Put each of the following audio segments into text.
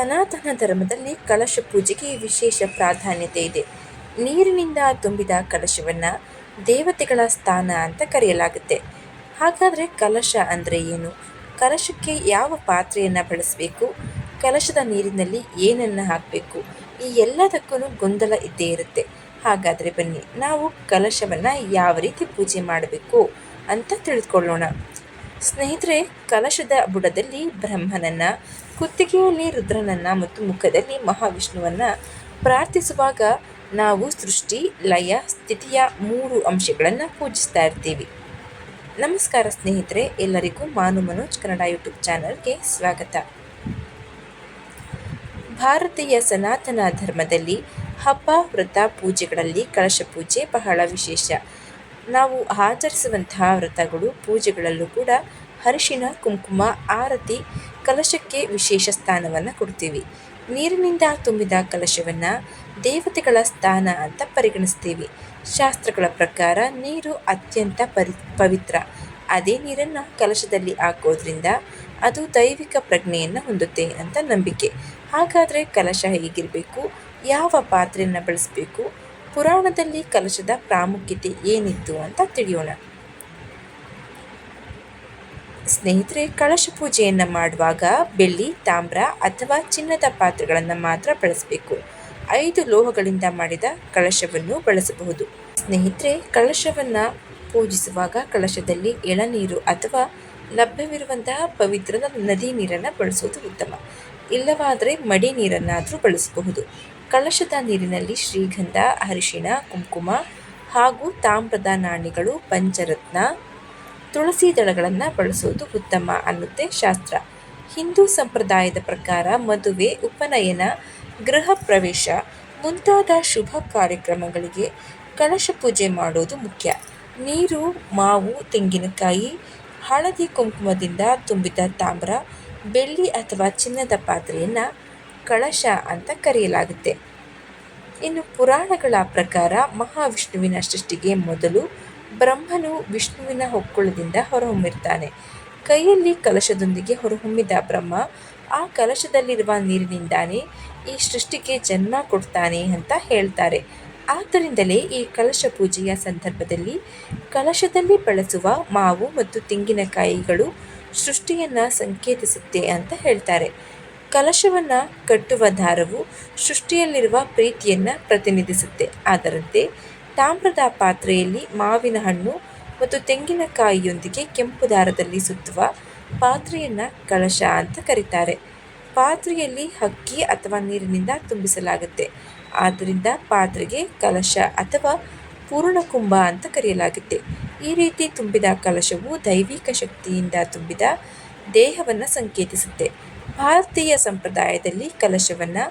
ಸನಾತನ ಧರ್ಮದಲ್ಲಿ ಕಲಶ ಪೂಜೆಗೆ ವಿಶೇಷ ಪ್ರಾಧಾನ್ಯತೆ ಇದೆ. ನೀರಿನಿಂದ ತುಂಬಿದ ಕಲಶವನ್ನು ದೇವತೆಗಳ ಸ್ಥಾನ ಅಂತ ಕರೆಯಲಾಗುತ್ತೆ. ಹಾಗಾದರೆ ಕಲಶ ಅಂದರೆ ಏನು? ಕಲಶಕ್ಕೆ ಯಾವ ಪಾತ್ರೆಯನ್ನು ಬಳಸಬೇಕು? ಕಲಶದ ನೀರಿನಲ್ಲಿ ಏನನ್ನು ಹಾಕಬೇಕು? ಈ ಎಲ್ಲದಕ್ಕೂ ಗೊಂದಲ ಇದ್ದೇ ಇರುತ್ತೆ. ಹಾಗಾದರೆ ಬನ್ನಿ, ನಾವು ಕಲಶವನ್ನು ಯಾವ ರೀತಿ ಪೂಜೆ ಮಾಡಬೇಕು ಅಂತ ತಿಳಿದುಕೊಳ್ಳೋಣ ಸ್ನೇಹಿತರೆ, ಕಲಶದ ಬುಡದಲ್ಲಿ ಬ್ರಹ್ಮನನ್ನು ಕುತ್ತಿಗೆಯಲ್ಲಿ ರುದ್ರನನ್ನು ಮತ್ತು ಮುಖದಲ್ಲಿ ಮಹಾವಿಷ್ಣುವನ್ನು ಪ್ರಾರ್ಥಿಸುವಾಗ ನಾವು ಸೃಷ್ಟಿ, ಲಯ, ಸ್ಥಿತಿಯ ಮೂರು ಅಂಶಗಳನ್ನು ಪೂಜಿಸ್ತಾ ಇರ್ತೀವಿ. ನಮಸ್ಕಾರ ಸ್ನೇಹಿತರೆ, ಎಲ್ಲರಿಗೂ ಮಾನು ಮನೋಜ್, ಕನ್ನಡ ಯೂಟ್ಯೂಬ್ ಚಾನಲ್ಗೆ ಸ್ವಾಗತ. ಭಾರತೀಯ ಸನಾತನ ಧರ್ಮದಲ್ಲಿ ಹಬ್ಬ, ವ್ರತ, ಪೂಜೆಗಳಲ್ಲಿ ಕಳಶ ಪೂಜೆ ಬಹಳ ವಿಶೇಷ. ನಾವು ಆಚರಿಸುವಂತಹ ವ್ರತಗಳು, ಪೂಜೆಗಳಲ್ಲೂ ಕೂಡ ಅರಿಶಿನ, ಕುಂಕುಮ, ಆರತಿ, ಕಲಶಕ್ಕೆ ವಿಶೇಷ ಸ್ಥಾನವನ್ನು ಕೊಡ್ತೀವಿ. ನೀರಿನಿಂದ ತುಂಬಿದ ಕಲಶವನ್ನು ದೇವತೆಗಳ ಸ್ಥಾನ ಅಂತ ಪರಿಗಣಿಸ್ತೀವಿ. ಶಾಸ್ತ್ರಗಳ ಪ್ರಕಾರ ನೀರು ಅತ್ಯಂತ ಪರಿ, ಪವಿತ್ರ. ಅದೇ ನೀರನ್ನು ಕಲಶದಲ್ಲಿ ಹಾಕೋದ್ರಿಂದ ಅದು ದೈವಿಕ ಪ್ರಜ್ಞೆಯನ್ನು ಹೊಂದುತ್ತೆ ಅಂತ ನಂಬಿಕೆ. ಹಾಗಾದರೆ ಕಲಶ ಹೇಗಿರಬೇಕು? ಯಾವ ಪಾತ್ರೆಯನ್ನು ಬಳಸಬೇಕು? ಪುರಾಣದಲ್ಲಿ ಕಲಶದ ಪ್ರಾಮುಖ್ಯತೆ ಏನಿತ್ತು ಅಂತ ತಿಳಿಯೋಣ. ಸ್ನೇಹಿತರೆ ಕಳಶ ಪೂಜೆಯನ್ನು ಮಾಡುವಾಗ ಬೆಳ್ಳಿ, ತಾಮ್ರ ಅಥವಾ ಚಿನ್ನದ ಪಾತ್ರೆಗಳನ್ನು ಮಾತ್ರ ಬಳಸಬೇಕು. ಐದು ಲೋಹಗಳಿಂದ ಮಾಡಿದ ಕಳಶವನ್ನು ಬಳಸಬಹುದು. ಸ್ನೇಹಿತರೆ ಕಳಶವನ್ನು ಪೂಜಿಸುವಾಗ ಕಳಶದಲ್ಲಿ ಎಳನೀರು ಅಥವಾ ಲಭ್ಯವಿರುವಂತಹ ಪವಿತ್ರದ ನದಿ ನೀರನ್ನು ಬಳಸುವುದು ಉತ್ತಮ. ಇಲ್ಲವಾದರೆ ಮಡಿ ನೀರನ್ನಾದರೂ ಬಳಸಬಹುದು. ಕಳಶದ ನೀರಿನಲ್ಲಿ ಶ್ರೀಗಂಧ, ಅರಿಶಿಣ, ಕುಂಕುಮ ಹಾಗೂ ತಾಮ್ರದ ನಾಣ್ಯಗಳು, ಪಂಚರತ್ನ, ತುಳಸಿ ದಳಗಳನ್ನು ಬಳಸುವುದು ಉತ್ತಮ ಅನ್ನುತ್ತೆ ಶಾಸ್ತ್ರ. ಹಿಂದೂ ಸಂಪ್ರದಾಯದ ಪ್ರಕಾರ ಮದುವೆ, ಉಪನಯನ, ಗೃಹ ಪ್ರವೇಶ ಮುಂತಾದ ಶುಭ ಕಾರ್ಯಕ್ರಮಗಳಿಗೆ ಕಳಶ ಪೂಜೆ ಮಾಡೋದು ಮುಖ್ಯ. ನೀರು, ಮಾವು, ತೆಂಗಿನಕಾಯಿ, ಹಳದಿ ಕುಂಕುಮದಿಂದ ತುಂಬಿದ ತಾಮ್ರ, ಬೆಳ್ಳಿ ಅಥವಾ ಚಿನ್ನದ ಪಾತ್ರೆಯನ್ನು ಕಳಶ ಅಂತ ಕರೆಯಲಾಗುತ್ತೆ. ಇನ್ನು ಪುರಾಣಗಳ ಪ್ರಕಾರ ಮಹಾವಿಷ್ಣುವಿನ ಸೃಷ್ಟಿಗೆ ಮೊದಲು ಬ್ರಹ್ಮನು ವಿಷ್ಣುವಿನ ಹೊಕ್ಕುಳದಿಂದ ಹೊರಹೊಮ್ಮಿರ್ತಾನೆ. ಕೈಯಲ್ಲಿ ಕಲಶದೊಂದಿಗೆ ಹೊರಹೊಮ್ಮಿದ ಬ್ರಹ್ಮ ಆ ಕಲಶದಲ್ಲಿರುವ ನೀರಿನಿಂದಾನೇ ಈ ಸೃಷ್ಟಿಗೆ ಜನ್ಮ ಕೊಡ್ತಾನೆ ಅಂತ ಹೇಳ್ತಾರೆ. ಆದ್ದರಿಂದಲೇ ಈ ಕಲಶ ಪೂಜೆಯ ಸಂದರ್ಭದಲ್ಲಿ ಕಲಶದಲ್ಲಿ ಬಳಸುವ ಮಾವು ಮತ್ತು ತೆಂಗಿನಕಾಯಿಗಳು ಸೃಷ್ಟಿಯನ್ನು ಸಂಕೇತಿಸುತ್ತೆ ಅಂತ ಹೇಳ್ತಾರೆ. ಕಲಶವನ್ನು ಕಟ್ಟುವ ದಾರವು ಸೃಷ್ಟಿಯಲ್ಲಿರುವ ಪ್ರೀತಿಯನ್ನು ಪ್ರತಿನಿಧಿಸುತ್ತೆ. ಅದರಂತೆ ತಾಮ್ರದ ಪಾತ್ರೆಯಲ್ಲಿ ಮಾವಿನ ಹಣ್ಣು ಮತ್ತು ತೆಂಗಿನಕಾಯಿಯೊಂದಿಗೆ ಕೆಂಪು ದಾರದಲ್ಲಿ ಸುತ್ತುವ ಪಾತ್ರೆಯನ್ನು ಕಲಶ ಅಂತ ಕರೀತಾರೆ. ಪಾತ್ರೆಯಲ್ಲಿ ಅಕ್ಕಿ ಅಥವಾ ನೀರಿನಿಂದ ತುಂಬಿಸಲಾಗುತ್ತೆ. ಆದ್ದರಿಂದ ಪಾತ್ರೆಗೆ ಕಲಶ ಅಥವಾ ಪೂರ್ಣಕುಂಭ ಅಂತ ಕರೆಯಲಾಗುತ್ತೆ. ಈ ರೀತಿ ತುಂಬಿದ ಕಲಶವು ದೈವಿಕ ಶಕ್ತಿಯಿಂದ ತುಂಬಿದ ದೇಹವನ್ನು ಸಂಕೇತಿಸುತ್ತೆ. ಭಾರತೀಯ ಸಂಪ್ರದಾಯದಲ್ಲಿ ಕಲಶವನ್ನು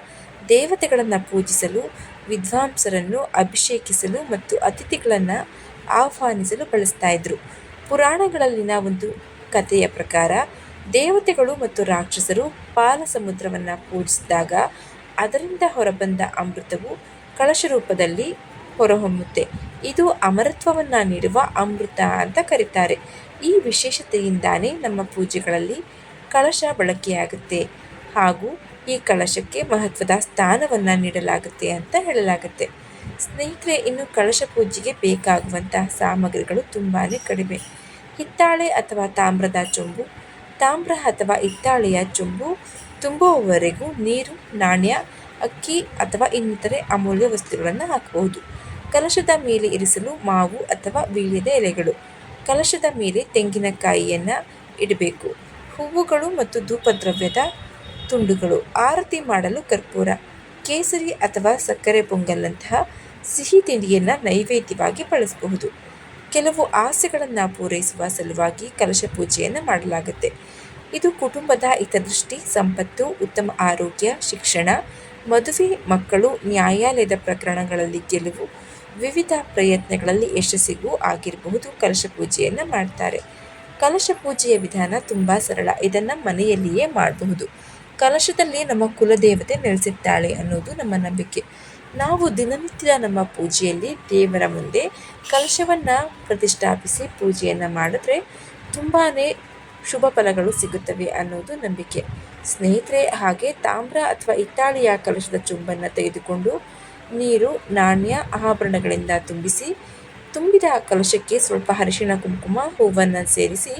ದೇವತೆಗಳನ್ನು ಪೂಜಿಸಲು, ವಿದ್ವಾಂಸರನ್ನು ಅಭಿಷೇಕಿಸಲು ಮತ್ತು ಅತಿಥಿಗಳನ್ನು ಆಹ್ವಾನಿಸಲು ಬಳಸ್ತಾ ಇದ್ರು. ಪುರಾಣಗಳಲ್ಲಿನ ಒಂದು ಕಥೆಯ ಪ್ರಕಾರ, ದೇವತೆಗಳು ಮತ್ತು ರಾಕ್ಷಸರು ಪಾಲ ಸಮುದ್ರವನ್ನು ಪೂಜಿಸಿದಾಗ ಅದರಿಂದ ಹೊರಬಂದ ಅಮೃತವು ಕಳಶ ರೂಪದಲ್ಲಿ ಹೊರಹೊಮ್ಮುತ್ತೆ. ಇದು ಅಮರತ್ವವನ್ನು ನೀಡುವ ಅಮೃತ ಅಂತ ಕರೀತಾರೆ. ಈ ವಿಶೇಷತೆಯಿಂದಾನೇ ನಮ್ಮ ಪೂಜೆಗಳಲ್ಲಿ ಕಳಶ ಬಳಕೆಯಾಗುತ್ತೆ ಹಾಗೂ ಈ ಕಳಶಕ್ಕೆ ಮಹತ್ವದ ಸ್ಥಾನವನ್ನು ನೀಡಲಾಗುತ್ತೆ ಅಂತ ಹೇಳಲಾಗುತ್ತೆ. ಸ್ನೇಹಿತರೆ, ಇನ್ನು ಕಳಶ ಪೂಜೆಗೆ ಬೇಕಾಗುವಂತಹ ಸಾಮಗ್ರಿಗಳು ತುಂಬಾ ಕಡಿಮೆ. ಹಿತ್ತಾಳೆ ಅಥವಾ ತಾಮ್ರದ ಚೊಂಬು, ತಾಮ್ರ ಅಥವಾ ಹಿತ್ತಾಳೆಯ ಚೊಂಬು ತುಂಬುವವರೆಗೂ ನೀರು, ನಾಣ್ಯ, ಅಕ್ಕಿ ಅಥವಾ ಇನ್ನಿತರೆ ಅಮೂಲ್ಯ ವಸ್ತುಗಳನ್ನು ಹಾಕಬಹುದು. ಕಲಶದ ಮೇಲೆ ಇರಿಸಲು ಮಾವು ಅಥವಾ ವೀಳ್ಯದ ಎಲೆಗಳು. ಕಲಶದ ಮೇಲೆ ತೆಂಗಿನಕಾಯಿಯನ್ನು ಇಡಬೇಕು. ಹೂವುಗಳು ಮತ್ತು ಧೂಪದ್ರವ್ಯದ ತುಂಡುಗಳು, ಆರತಿ ಮಾಡಲು ಕರ್ಪೂರ, ಕೇಸರಿ ಅಥವಾ ಸಕ್ಕರೆ ಪೊಂಗಲ್ನಂತಹ ಸಿಹಿ ತಿಂಡಿಯನ್ನು ನೈವೇದ್ಯವಾಗಿ ಬಳಸಬಹುದು. ಕೆಲವು ಆಸೆಗಳನ್ನು ಪೂರೈಸುವ ಸಲುವಾಗಿ ಕಲಶ ಪೂಜೆಯನ್ನು ಮಾಡಲಾಗುತ್ತೆ. ಇದು ಕುಟುಂಬದ ಹಿತದೃಷ್ಟಿ, ಸಂಪತ್ತು, ಉತ್ತಮ ಆರೋಗ್ಯ, ಶಿಕ್ಷಣ, ಮದುವೆ, ಮಕ್ಕಳು, ನ್ಯಾಯಾಲಯದ ಪ್ರಕರಣಗಳಲ್ಲಿ ಗೆಲುವು, ವಿವಿಧ ಪ್ರಯತ್ನಗಳಲ್ಲಿ ಯಶಸ್ಸಿಗೂ ಆಗಿರಬಹುದು ಕಲಶ ಪೂಜೆಯನ್ನು ಮಾಡ್ತಾರೆ. ಕಲಶ ಪೂಜೆಯ ವಿಧಾನ ತುಂಬ ಸರಳ. ಇದನ್ನು ಮನೆಯಲ್ಲಿಯೇ ಮಾಡಬಹುದು. ಕಲಶದಲ್ಲಿ ನಮ್ಮ ಕುಲದೇವತೆ ನೆಲೆಸಿದ್ದಾಳೆ ಅನ್ನೋದು ನಮ್ಮ ನಂಬಿಕೆ. ನಾವು ದಿನನಿತ್ಯ ನಮ್ಮ ಪೂಜೆಯಲ್ಲಿ ದೇವರ ಮುಂದೆ ಕಲಶವನ್ನು ಪ್ರತಿಷ್ಠಾಪಿಸಿ ಪೂಜೆಯನ್ನು ಮಾಡಿದ್ರೆ ತುಂಬಾ ಶುಭ ಫಲಗಳು ಸಿಗುತ್ತವೆ ಅನ್ನೋದು ನಂಬಿಕೆ. ಸ್ನೇಹಿತರೆ, ಹಾಗೆ ತಾಮ್ರ ಅಥವಾ ಇಟ್ಟಾಳಿಯ ಕಲಶದ ಚುಂಬನ್ನು ತೆಗೆದುಕೊಂಡು ನೀರು, ನಾಣ್ಯ, ಆಭರಣಗಳಿಂದ ತುಂಬಿಸಿ ತುಂಬಿದ ಕಲಶಕ್ಕೆ ಸ್ವಲ್ಪ ಅರಿಶಿಣ ಕುಂಕುಮ ಹೂವನ್ನು ಸೇರಿಸಿ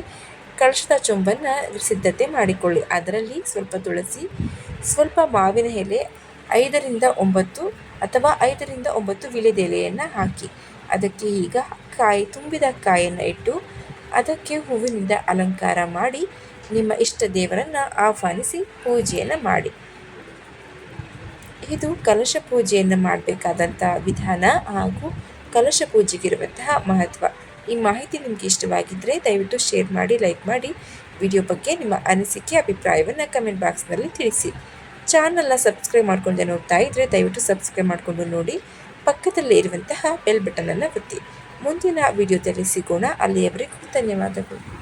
ಕಲಶದ ಚೊಂಬನ್ನು ಸಿದ್ಧತೆ ಮಾಡಿಕೊಳ್ಳಿ. ಅದರಲ್ಲಿ ಸ್ವಲ್ಪ ತುಳಸಿ, ಸ್ವಲ್ಪ ಮಾವಿನ ಎಲೆ, ಐದರಿಂದ ಒಂಬತ್ತು ಅಥವಾ ಐದರಿಂದ ಒಂಬತ್ತು ವಿಳೆದೆಲೆಯನ್ನು ಹಾಕಿ. ಅದಕ್ಕೆ ಈಗ ಕಾಯಿ ತುಂಬಿದ ಕಾಯನ್ನು ಇಟ್ಟು ಅದಕ್ಕೆ ಹೂವಿನಿಂದ ಅಲಂಕಾರ ಮಾಡಿ ನಿಮ್ಮ ಇಷ್ಟ ದೇವರನ್ನು ಆಹ್ವಾನಿಸಿ ಪೂಜೆಯನ್ನು ಮಾಡಿ. ಇದು ಕಲಶ ಪೂಜೆಯನ್ನು ಮಾಡಬೇಕಾದಂಥ ವಿಧಾನ ಹಾಗೂ ಕಲಶ ಪೂಜೆಗಿರುವಂತಹ ಮಹತ್ವ. ಈ ಮಾಹಿತಿ ನಿಮಗೆ ಇಷ್ಟವಾಗಿದ್ದರೆ ದಯವಿಟ್ಟು ಶೇರ್ ಮಾಡಿ ಲೈಕ್ ಮಾಡಿ. ವಿಡಿಯೋ ಬಗ್ಗೆ ನಿಮ್ಮ ಅನಿಸಿಕೆ, ಅಭಿಪ್ರಾಯವನ್ನು ಕಮೆಂಟ್ ಬಾಕ್ಸ್ನಲ್ಲಿ ತಿಳಿಸಿ. ಚಾನಲ್ನ ಸಬ್ಸ್ಕ್ರೈಬ್ ಮಾಡ್ಕೊಂಡೆ ನೋಡ್ತಾ ಇದ್ದರೆ ದಯವಿಟ್ಟು ಸಬ್ಸ್ಕ್ರೈಬ್ ಮಾಡಿಕೊಂಡು ನೋಡಿ. ಪಕ್ಕದಲ್ಲೇ ಇರುವಂತಹ ಬೆಲ್ ಬಟನನ್ನು ಒತ್ತಿ. ಮುಂದಿನ ವಿಡಿಯೋದಲ್ಲಿ ಸಿಗೋಣ. ಅಲ್ಲಿಯವರೆಗೂ ಧನ್ಯವಾದಗಳು.